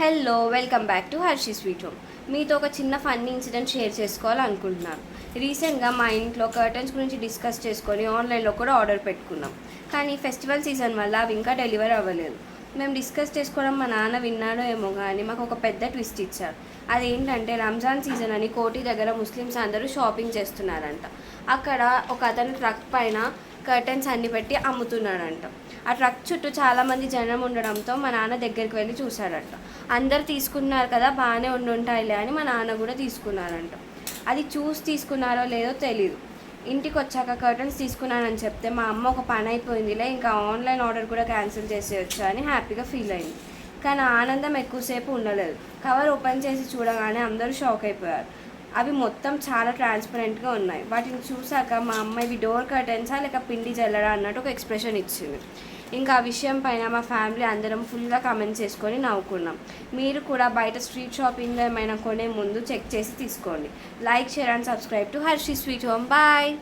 Hello welcome back to Harshi sweet home మీతో ఒక చిన్న ఫన్నీ ఇన్సిడెంట్ షేర్ చేసుకోవాలనుకుంటున్నాను. రీసెంట్గా మా ఇంట్లో కర్టన్స్ గురించి డిస్కస్ చేసుకొని ఆన్లైన్లో కూడా ఆర్డర్ పెట్టుకున్నాం. కానీ ఫెస్టివల్ సీజన్ వల్ల అవి ఇంకా డెలివరీ అవ్వలేదు. మేము డిస్కస్ చేసుకోవడం మా నాన్న విన్నాడో ఏమో కానీ మాకు ఒక పెద్ద ట్విస్ట్ ఇచ్చారు. అదేంటంటే రంజాన్ సీజన్ అని కోటి దగ్గర ముస్లిమ్స్ అందరూ షాపింగ్ చేస్తున్నారంట. అక్కడ ఒక అతను ట్రక్ పైన కర్టెన్స్ అన్ని పెట్టి అమ్ముతున్నాడంట. ఆ ట్రక్ చుట్టూ చాలామంది జనం ఉండడంతో మా నాన్న దగ్గరికి వెళ్ళి చూశాడంట. అందరు తీసుకున్నారు కదా బాగానే ఉండి ఉంటాయిలే అని మా నాన్న కూడా తీసుకున్నారంట. అది చూసి తీసుకున్నారో లేదో తెలియదు ఇంటికి వచ్చాక కర్టన్స్ తీసుకున్నానని చెప్తే మా అమ్మ ఒక పని అయిపోయిందిలే ఇంకా ఆన్లైన్ ఆర్డర్ కూడా క్యాన్సిల్ చేసేయచ్చు అని హ్యాపీగా ఫీల్ అయింది. కానీ ఆనందం ఎక్కువసేపు ఉండలేదు. కవర్ ఓపెన్ చేసి చూడగానే అందరూ షాక్ అయిపోయారు. అవి మొత్తం చాలా ట్రాన్స్పరెంట్గా ఉన్నాయి. వాటిని చూసాక మా అమ్మ ఇవి డోర్ కర్టెన్సా లేక పిండి జల్లడా అన్నట్టు ఒక ఎక్స్ప్రెషన్ ఇచ్చింది. ఇంకా ఆ విషయం పైన మా ఫ్యామిలీ అందరం ఫుల్గా కమెంట్ చేసుకొని నవ్వుకున్నాం. మీరు కూడా బయట స్ట్రీట్ షాపింగ్లో ఏమైనా కొనే ముందు చెక్ చేసి తీసుకోండి. Like share and subscribe to Harshi sweet home bye